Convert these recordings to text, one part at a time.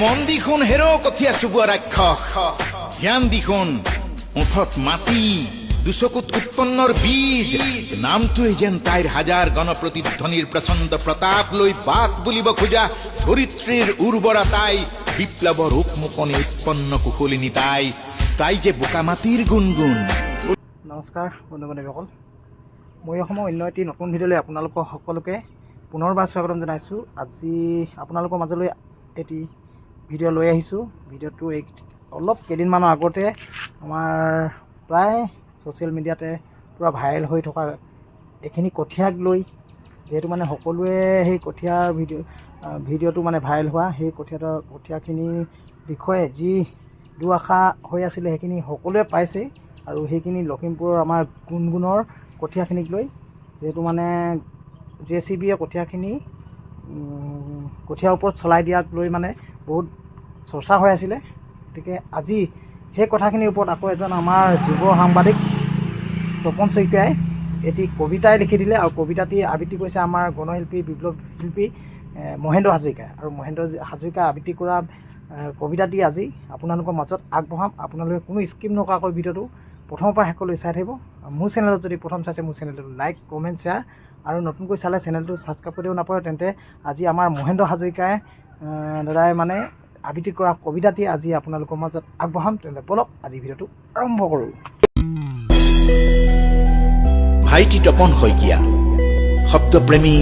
মন দি শুন হেৰ কঠীয়া চুবোৱা ৰাক্ষস ধ্যান দি শুন ওঠত মাটি, দুচকুত উৎপন্নৰ বীজ। নামটোৱে যেন তাইৰ হাজাৰ গণপ্ৰতিধ্বনিৰ প্ৰচণ্ড প্ৰতাপ লৈ বাক বুলিব খোজা ধৰিত্ৰীৰ উৰ্বৰা তাই, বিপ্লৱৰ উকমুকনি উৎপন্ন কুশলিনী তাই। তাই যে বোকা মাটিৰ গুণগুণ। নমস্কাৰ বন্ধু বান্ধৱীসকল মই অসমৰ অন্য এটি নতুন ভিডিঅ'লৈ আপোনালোকক সকলোকে পুনৰবাৰ স্বাগতম জনাইছোঁ। আজি আপোনালোকৰ মাজলৈ এটি ভিডিঅ' লৈ আহিছোঁ। ভিডিঅ'টো এই অলপ কেইদিনমানৰ আগতে আমাৰ প্ৰায় ছ'চিয়েল মিডিয়াতে পূৰা ভাইৰেল হৈ থকা এইখিনি কঠীয়াক লৈ, যিহেতু মানে সকলোৱে সেই কঠীয়াৰ ভিডিঅ' ভিডিঅ'টো মানে ভাইৰেল হোৱা, সেই কঠীয়াটোৰ কঠীয়াখিনিৰ বিষয়ে যি দুআশা হৈ আছিলে সেইখিনি সকলোৱে পাইছেই। আৰু সেইখিনি লখিমপুৰৰ আমাৰ গুণগুণৰ কঠীয়াখিনিক লৈ, যিহেতু মানে জে চি বিয়ে কঠীয়াখিনি কঠীয়াৰ ওপৰত চলাই দিয়াক লৈ মানে বহুত চৰ্চা হৈ আছিলে। গতিকে আজি সেই কথাখিনিৰ ওপৰত আকৌ এজন আমাৰ যুৱ সাংবাদিক তপন শইকীয়াই এটি কবিতাই লিখি দিলে আৰু কবিতাটি আবৃত্তি কৰিছে আমাৰ গণশিল্পী বিপ্লৱ শিল্পী মহেন্দ্ৰ হাজৰিকাই আৰু মহেন্দ্ৰ হাজৰিকাই আবৃত্তি কৰা কবিতাটি আজি আপোনালোকৰ মাজত আগবঢ়াম। আপোনালোকে কোনো স্কিপ নকৰাকৈ ভিডিঅ'টো প্ৰথমৰ পৰা শেষলৈ চাই থাকিব। মোৰ চেনেলত যদি প্ৰথম চাইছে মোৰ চেনেলটো লাইক, কমেণ্ট, শ্বেয়াৰ আৰু নতুনকৈ চালে চেনেলটো ছাবস্ক্ৰাইব কৰিব নাপাৰে তেন্তে আজি আমাৰ মহেন্দ্ৰ হাজৰিকাই দাদাই মানে আবৃত্তি কৰা কবিতাটি আজি আপোনালোকৰ মাজত আগবঢ়াম। তেন্তে বলক, আজি ভিডিঅ'টো আৰম্ভ কৰোঁ। ভাইটি তপন শইকীয়া শব্দপ্ৰেমী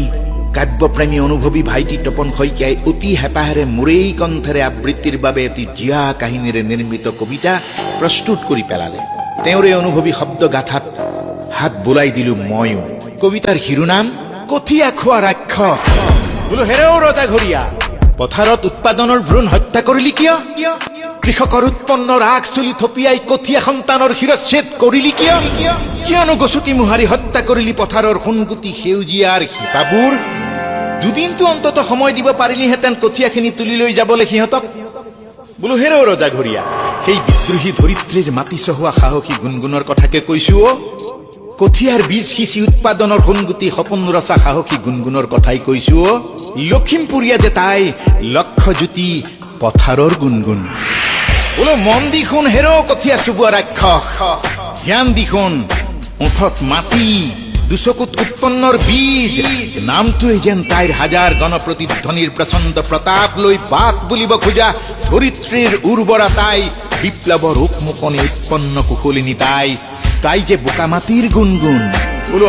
কাব্যপ্ৰেমী অনুভৱী ভাইটি তপন শইকীয়াই অতি হেঁপাহেৰে মোৰেই কণ্ঠেৰে আবৃত্তিৰ বাবে এটি জীয়া কাহিনীৰে নিৰ্মিত কবিতা প্ৰস্তুত কৰি পেলালে। তেওঁৰে অনুভৱী শব্দ গাঁথাত হাত বোলাই দিলো ময়ো। কবিতাৰ শিৰোনাম, কঠীয়া খোৱা ৰাক্ষস বোলো হেৰৌ ৰজা ঘৰীয়া। পথাৰত উৎপাদনৰ ভ্ৰূণ হত্যা কৰিলি কিয়? কৃষকৰ উৎপন্নৰ আগ চুলি থপিয়াই কঠীয়া সন্তানৰ শিৰচ্ছেদ কৰিলি কিয়? কিয়নো গচকি মোহাৰি হত্যা কৰিলি পথাৰৰ সোণগুটি সেউজীয়াৰ শিপাবোৰ? দুদিনটো অন্তত সময় দিব পাৰিলিহেঁতেন কঠীয়াখিনি তুলি লৈ যাবলৈ সিহঁতক। বোলো, হেৰৌ ৰজা ঘৰীয়া সেই বিদ্ৰোহী ধৰিত্ৰীৰ মাটি চহোৱা সাহসী গুণগুণৰ কথাকে কৈছো অ। কঠীয়াৰ বীজ সিঁচি উৎপাদনৰ সোণগুটি সপোন ৰচা সাহসী গুণগুণৰ কথাই কৈছো অ। লখিমপুৰীয়া যে তাই লক্ষ্যজ্যোতি পথাৰৰ গুণগুণ। বোলো, মন দি শুন হেৰ, কঠীয়া চুবোৱা ৰাক্ষস। ধ্যান দি ওঠত মাটি, দুচকুত উৎপন্নৰ বীজ। নামটোৱে যেন তাইৰ হাজাৰ গণপ্ৰতিধ্বনিৰ প্ৰচণ্ড প্ৰতাপ লৈ বাক বুলিব খোজা ধৰিত্ৰীৰ উৰ্বৰা তাই, বিপ্লৱৰ উকমুকনি উৎপন্ন কুশলিনী তাই। তাই যে বোকা মাটিৰ গুণগুণ। বোলো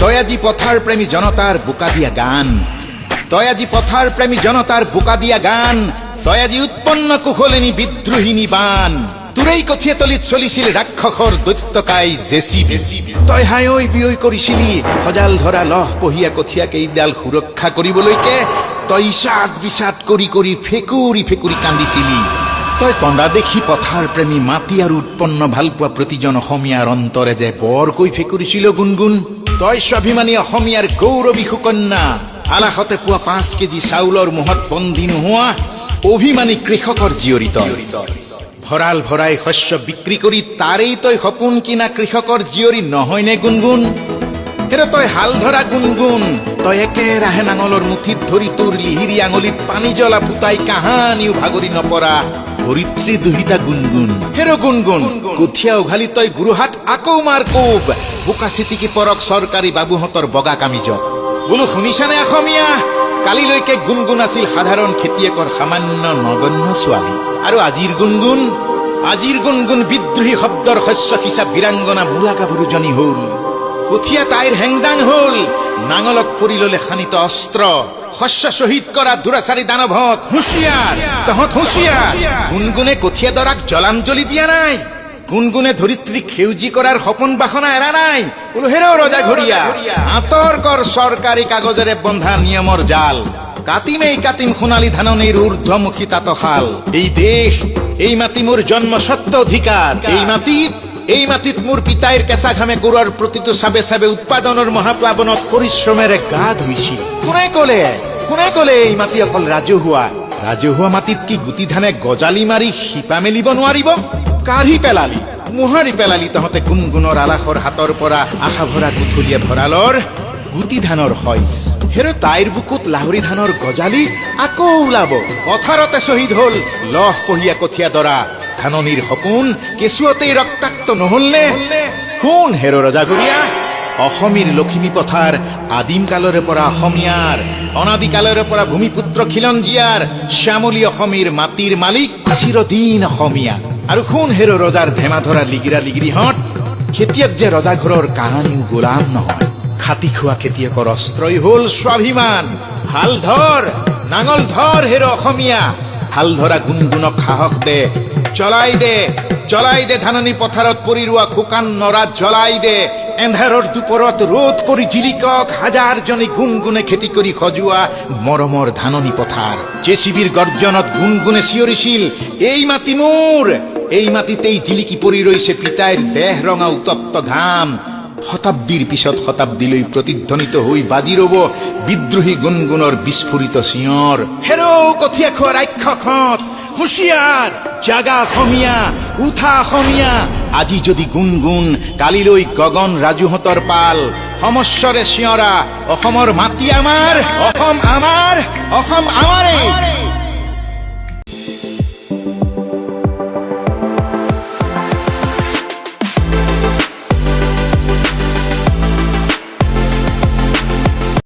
তই আজি পথাৰ প্ৰেমী জনতাৰ বোকা দিয়া গান। তই আজি পথাৰ প্ৰেমী জনতাৰ বোকা দিয়া গান। তই আজি উৎপন্ন কুশলিনী বিদ্ৰোহিনী বান। তোৰেই কঠীয়াতলিত চলিছিল ৰাক্ষসৰ দৈত্যকাই জেচি বেচি তই হায়ৈ বিয়ৈ কৰিছিলি সজাল ধৰা লহ পহিয়া কঠীয়া কেইডাল সুৰক্ষা কৰিবলৈকে তই ইচাদ বিচাদ কৰি কৰি ফেকুৰি ফেকুৰি কান্দিছিলি। তই কন্দা দেখি পথাৰ প্ৰেমী মাটি আৰু উৎপন্ন ভালপোৱা প্ৰতিজন অসমীয়াৰ অন্তৰে যে বৰকৈ ফেকুৰিছিল গুণগুণ। তই স্বাভিমানী অসমীয়াৰ গৌৰৱী সুকন্যা, আলাসতে পোৱা পাঁচ কেজি চাউলৰ মুহত বন্দী নোহোৱা অভিমানী কৃষকৰ জীয়ৰী তই ভঁৰাল ভৰাই শস্য বিক্ৰী কৰি তাৰেই তই সপোন কিনা কৃষকৰ জীয়ৰী নহয়নে গুণগুণ? হেৰে তই হাল ধৰা গুণগুণ? তই একেৰাহে নাঙলৰ মুঠিত ধৰি তোৰ লিহিৰি আঙুলিত পানী জ্বলা ফুটাই কাহানিও ভাগৰি নপৰা। ধৰিত্ৰী দুহিতা গুণগুণ হেৰ গুণগুণ কঠীয়া উঘালি তই গুৰুহাট, আকৌ মাৰ কোব বোকা চিটিকি পৰক চৰকাৰী বাবুহঁতৰ বগা কামিজত বোলো শুনিছানে অসমীয়া? কালিলৈকে গুণগুণ আছিল সাধাৰণ খেতিয়কৰ সামান্য নগণ্য ছোৱালী। আৰু আজিৰ গুণগুণ আজিৰ গুণগুণ বিদ্ৰোহী শব্দৰ শস্য সিঁচা বীৰাংগনা মূলা গাভৰুজনী হ'ল। কঠীয়া তাইৰ হেংদাং হ'ল। নাঙলক পৰি ললে শানিত অস্ত্ৰ। শস্য শ্বহীদ কৰা দুৰাচাৰী দানৱত হুঁচিয়াৰ তহঁত হুঁচিয়াৰ গুণগুণে কঠীয়া দৰাক জলাঞ্জলি দিয়া নাই। গুণগুণে ধৰিত্ৰীক সেউজী কৰাৰ সপোন বাসনা এৰা নাই। বোলো হেৰ ৰজা ঘৰীয়া। আঁতৰ কৰ চৰকাৰী কাগজেৰে বন্ধা নিয়মৰ জাল। কাটিমেই কাটিম সোণালী ধাননিৰ ঊৰ্ধ্বমুখী তাঁতশাল। এই দেশ, এই মাটি মোৰ জন্মস্বত্ব অধিকাৰ। এই মাটিত এই মাটিত মোৰ পিতাইৰ কেঁচা ঘামে কোৰৰ প্ৰতিটো চাবে চাবে উৎপাদনৰ মহাপ্লাৱনত পৰিশ্ৰমেৰে গা ধুইছিল। কোনে কলে? কোনে কলে এই মাটি অকল ৰাজহুৱা? ৰাজহুৱা মাটিত কি গুটি ধানে গজালি মাৰি শিপা মেলিব নোৱাৰিব? কাঢ়ি পেলালি, মোহাৰি পেলালি তহঁতে গুণগুণৰ আলাসৰ হাতৰ পৰা আশা ভৰা কুথলীয়া ভঁৰালৰ গুটি ধানৰ শইচ হেৰ তাইৰ বুকুত লাহৰি ধানৰ গজালি আকৌ ওলাব। পথাৰতে শ্বহীদ হল, লহ পঢ়িয়া কঠীয়া দৰা। ধাননিৰ সপোন কেঁচুৱতেই ৰক্তাক্ত নহল নে শুন হেৰ ৰজাগুৰিয়া, অসমীৰ লখিমী পথাৰ আদিম কালৰে পৰা অসমীয়াৰ, অনাদিকালৰে পৰা ভূমিপুত্ৰ খিলঞ্জীয়াৰ, শ্যামলী অসমীৰ মাটিৰ মালিক, চিৰদিন অসমীয়া। আৰু শুন হেৰ ৰজাৰ ধেমা ধৰা লিগিৰা লিগিৰিহঁত, খেতিয়ক যে ৰজাঘৰৰ কাহানিও গোলাম নহয়। খাতি খোৱা খেতিয়কৰ অস্ত্ৰই হ'ল স্বাভিমান। হাল ধৰ, নাঙল ধৰ হেৰ অসমীয়া। হাল ধৰা গুণগুণক সাহস দে। চলাই দে চলাই দে ধাননি পথাৰত পৰি ৰোৱা শুকান নৰা জ্বলাই দে। এন্ধাৰৰ দুপৰত ৰ'দ পৰি জিলিকক হাজাৰজনী গুণগুণে খেতি কৰি সজোৱা মৰমৰ ধাননি পথাৰ জেচিবিৰ গৰ্জনত গুণগুণে চিঞৰিছিল এই মাটি মোৰ এই মাটিতেই জিলিকি পৰি ৰৈছে পিতাইৰ দেহ ৰঙা উত্তপ্ত ঘাম। শতাব্দীৰ পিছত শতাব্দীলৈ প্ৰতিধ্বনিত হৈ বাজি ৰব বিদ্ৰোহী গুণগুণৰ বিস্ফোৰিত চিঞৰ। হেৰৌ কঠীয়া খোৱা ৰাক্ষসত, হুঁচিয়াৰ, জাগা অসমীয়া, উঠা অসমীয়া। আজি যদি গুণগুণ কালিলৈ গগন ৰাজুহঁতৰ পাল, সমস্বৰে চিঞৰা, অসমৰ মাটি আমাৰ, অসম আমাৰ, অসম আমাৰেই।